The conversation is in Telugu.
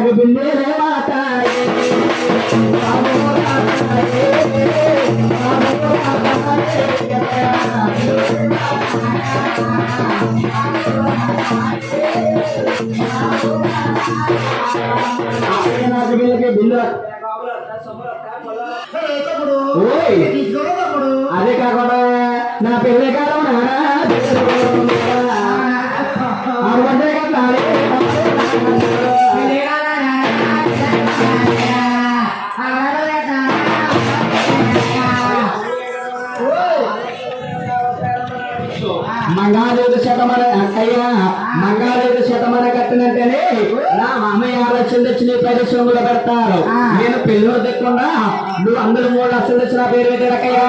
మాతాయే అదే కాకుండా నా పెళ్ళే కాలం మంగాదేవి శతమన అయ్యా మంగాదేవి శతమన కట్టినంటేనే నా మామయ్య ఆరు లక్షలు తెచ్చి నీ పది సొమ్ములు పెడతారు నేను పెళ్ళి వద్దకుండా నువ్వు అందరూ మూడు లక్షలు తెచ్చిన పేరు పెట్టారక్కయ్యా